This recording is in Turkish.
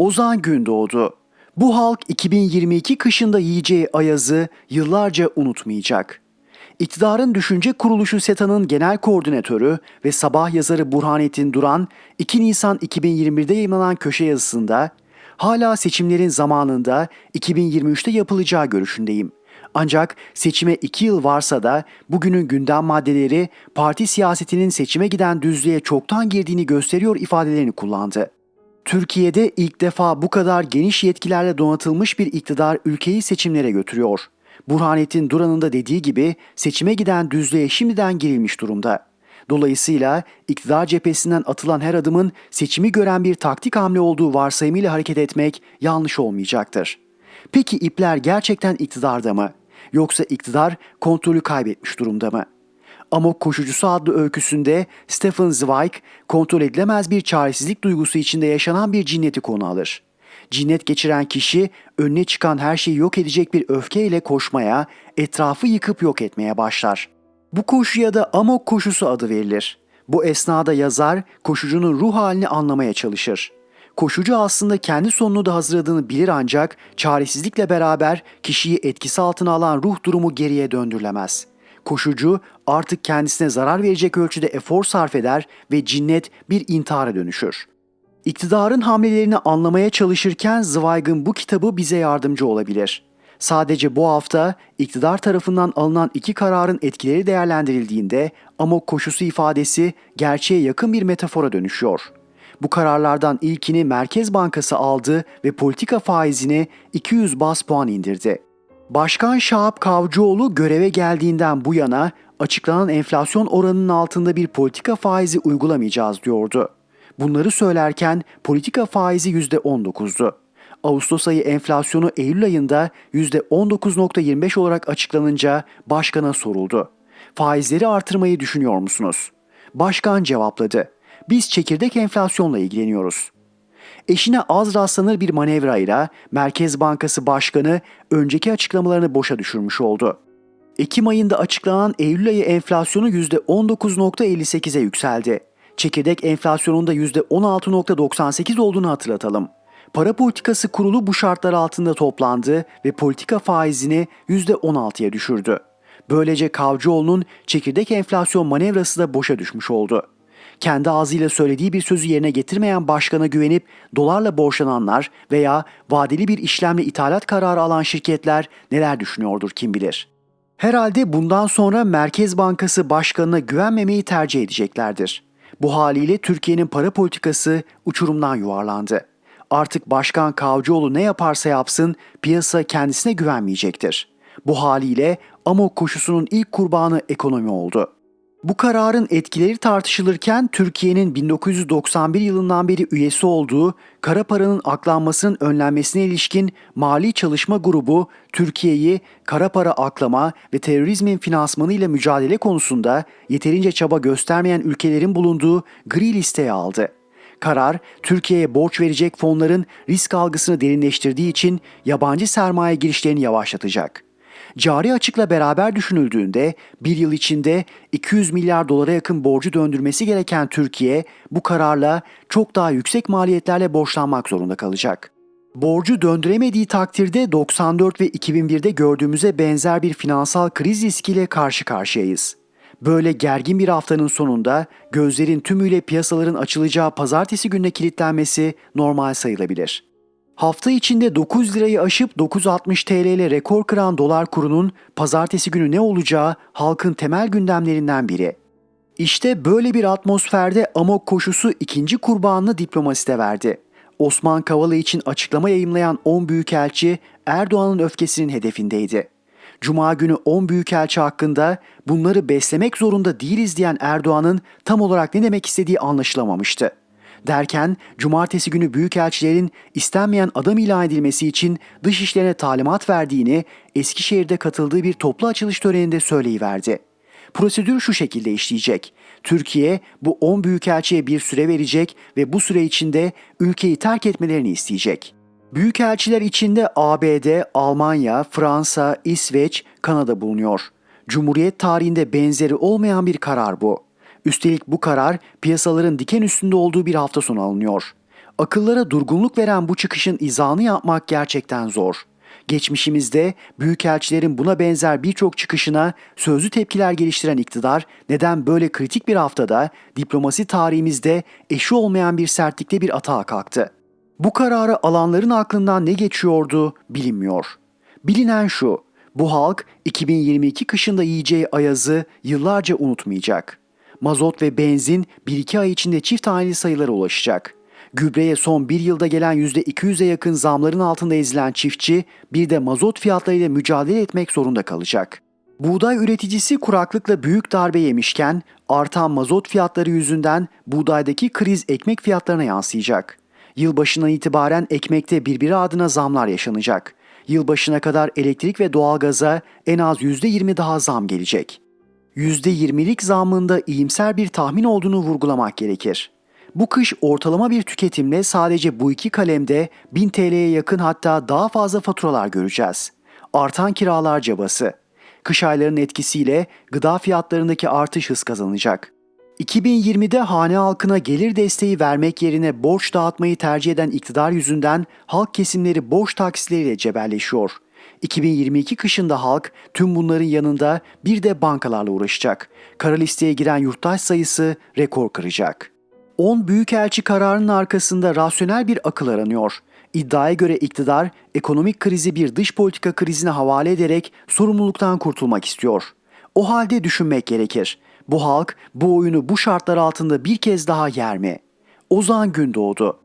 Ozan Gündoğdu. Bu halk 2022 kışında yiyeceği ayazı yıllarca unutmayacak. İktidarın Düşünce Kuruluşu SETA'nın genel koordinatörü ve sabah yazarı Burhanettin Duran, 2 Nisan 2021'de yayınlanan köşe yazısında hala seçimlerin zamanında 2023'te yapılacağı görüşündeyim. Ancak seçime 2 yıl varsa da bugünün gündem maddeleri parti siyasetinin seçime giden düzlüğe çoktan girdiğini gösteriyor ifadelerini kullandı. Türkiye'de ilk defa bu kadar geniş yetkilerle donatılmış bir iktidar ülkeyi seçimlere götürüyor. Burhanettin Duran'ın da dediği gibi seçime giden düzlüğe şimdiden girilmiş durumda. Dolayısıyla iktidar cephesinden atılan her adımın seçimi gören bir taktik hamle olduğu varsayımıyla hareket etmek yanlış olmayacaktır. Peki ipler gerçekten iktidarda mı? Yoksa iktidar kontrolü kaybetmiş durumda mı? Amok Koşucusu adlı öyküsünde Stephen Zweig kontrol edilemez bir çaresizlik duygusu içinde yaşanan bir cinneti konu alır. Cinnet geçiren kişi önüne çıkan her şeyi yok edecek bir öfkeyle koşmaya, etrafı yıkıp yok etmeye başlar. Bu koşuya da amok koşusu adı verilir. Bu esnada yazar koşucunun ruh halini anlamaya çalışır. Koşucu aslında kendi sonunu da hazırladığını bilir ancak çaresizlikle beraber kişiyi etkisi altına alan ruh durumu geriye döndürülemez. Koşucu artık kendisine zarar verecek ölçüde efor sarf eder ve cinnet bir intihara dönüşür. İktidarın hamlelerini anlamaya çalışırken Zweig'ın bu kitabı bize yardımcı olabilir. Sadece bu hafta iktidar tarafından alınan iki kararın etkileri değerlendirildiğinde amok koşusu ifadesi gerçeğe yakın bir metafora dönüşüyor. Bu kararlardan ilkini Merkez Bankası aldı ve politika faizini 200 bas puan indirdi. Başkan Şahap Kavcıoğlu göreve geldiğinden bu yana açıklanan enflasyon oranının altında bir politika faizi uygulamayacağız diyordu. Bunları söylerken politika faizi %19'du. Ağustos ayı enflasyonu Eylül ayında %19.25 olarak açıklanınca başkana soruldu. Faizleri artırmayı düşünüyor musunuz? Başkan cevapladı. Biz çekirdek enflasyonla ilgileniyoruz. Eşine az rastlanır bir manevrayla Merkez Bankası Başkanı önceki açıklamalarını boşa düşürmüş oldu. Ekim ayında açıklanan Eylül ayı enflasyonu %19.58'e yükseldi. Çekirdek enflasyonunda %16.98 olduğunu hatırlatalım. Para Politikası Kurulu bu şartlar altında toplandı ve politika faizini %16'ya düşürdü. Böylece Kavcıoğlu'nun çekirdek enflasyon manevrası da boşa düşmüş oldu. Kendi ağzıyla söylediği bir sözü yerine getirmeyen başkana güvenip dolarla borçlananlar veya vadeli bir işlemle ithalat kararı alan şirketler neler düşünüyordur kim bilir. Herhalde bundan sonra Merkez Bankası Başkanı'na güvenmemeyi tercih edeceklerdir. Bu haliyle Türkiye'nin para politikası uçurumdan yuvarlandı. Artık Başkan Kavcıoğlu ne yaparsa yapsın piyasa kendisine güvenmeyecektir. Bu haliyle amok koşusunun ilk kurbanı ekonomi oldu. Bu kararın etkileri tartışılırken Türkiye'nin 1991 yılından beri üyesi olduğu kara paranın aklanmasının önlenmesine ilişkin Mali Çalışma Grubu Türkiye'yi kara para aklama ve terörizmin finansmanı ile mücadele konusunda yeterince çaba göstermeyen ülkelerin bulunduğu gri listeye aldı. Karar, Türkiye'ye borç verecek fonların risk algısını derinleştirdiği için yabancı sermaye girişlerini yavaşlatacak. Cari açıkla beraber düşünüldüğünde bir yıl içinde 200 milyar dolara yakın borcu döndürmesi gereken Türkiye bu kararla çok daha yüksek maliyetlerle borçlanmak zorunda kalacak. Borcu döndüremediği takdirde 94 ve 2001'de gördüğümüze benzer bir finansal kriz riskiyle karşı karşıyayız. Böyle gergin bir haftanın sonunda gözlerin tümüyle piyasaların açılacağı pazartesi gününe kilitlenmesi normal sayılabilir. Hafta içinde 9 lirayı aşıp 9.60 TL ile rekor kıran dolar kurunun pazartesi günü ne olacağı halkın temel gündemlerinden biri. İşte böyle bir atmosferde amok koşusu ikinci kurbanını diplomaside verdi. Osman Kavala için açıklama yayımlayan 10 büyükelçi Erdoğan'ın öfkesinin hedefindeydi. Cuma günü 10 büyükelçi hakkında bunları beslemek zorunda değiliz diyen Erdoğan'ın tam olarak ne demek istediği anlaşılamamıştı. Derken cumartesi günü büyükelçilerin istenmeyen adam ilan edilmesi için dışişlerine talimat verdiğini Eskişehir'de katıldığı bir toplu açılış töreninde söyleyiverdi. Prosedür şu şekilde işleyecek. Türkiye bu 10 büyükelçiye bir süre verecek ve bu süre içinde ülkeyi terk etmelerini isteyecek. Büyükelçiler içinde ABD, Almanya, Fransa, İsveç, Kanada bulunuyor. Cumhuriyet tarihinde benzeri olmayan bir karar bu. Üstelik bu karar piyasaların diken üstünde olduğu bir hafta sonu alınıyor. Akıllara durgunluk veren bu çıkışın izahını yapmak gerçekten zor. Geçmişimizde büyükelçilerin buna benzer birçok çıkışına sözlü tepkiler geliştiren iktidar neden böyle kritik bir haftada diplomasi tarihimizde eşi olmayan bir sertlikte bir atağa kalktı? Bu kararı alanların aklından ne geçiyordu bilinmiyor. Bilinen şu, bu halk 2022 kışında yiyeceği ayazı yıllarca unutmayacak. Mazot ve benzin 1-2 ay içinde çift haneli sayılara ulaşacak. Gübreye son bir yılda gelen %200'e yakın zamların altında ezilen çiftçi bir de mazot fiyatlarıyla mücadele etmek zorunda kalacak. Buğday üreticisi kuraklıkla büyük darbe yemişken artan mazot fiyatları yüzünden buğdaydaki kriz ekmek fiyatlarına yansıyacak. Yılbaşından itibaren ekmekte birbiri adına zamlar yaşanacak. Yılbaşına kadar elektrik ve doğalgaza en az %20 daha zam gelecek. %20'lik zammında iyimser bir tahmin olduğunu vurgulamak gerekir. Bu kış ortalama bir tüketimle sadece bu iki kalemde 1000 TL'ye yakın hatta daha fazla faturalar göreceğiz. Artan kiralar cabası. Kış aylarının etkisiyle gıda fiyatlarındaki artış hız kazanacak. 2020'de hane halkına gelir desteği vermek yerine borç dağıtmayı tercih eden iktidar yüzünden halk kesimleri borç taksitleriyle cebelleşiyor. 2022 kışında halk tüm bunların yanında bir de bankalarla uğraşacak. Kara listeye giren yurttaş sayısı rekor kıracak. 10 büyükelçi kararının arkasında rasyonel bir akıl aranıyor. İddiaya göre iktidar ekonomik krizi bir dış politika krizine havale ederek sorumluluktan kurtulmak istiyor. O halde düşünmek gerekir. Bu halk bu oyunu bu şartlar altında bir kez daha yer mi? Ozan Gündoğdu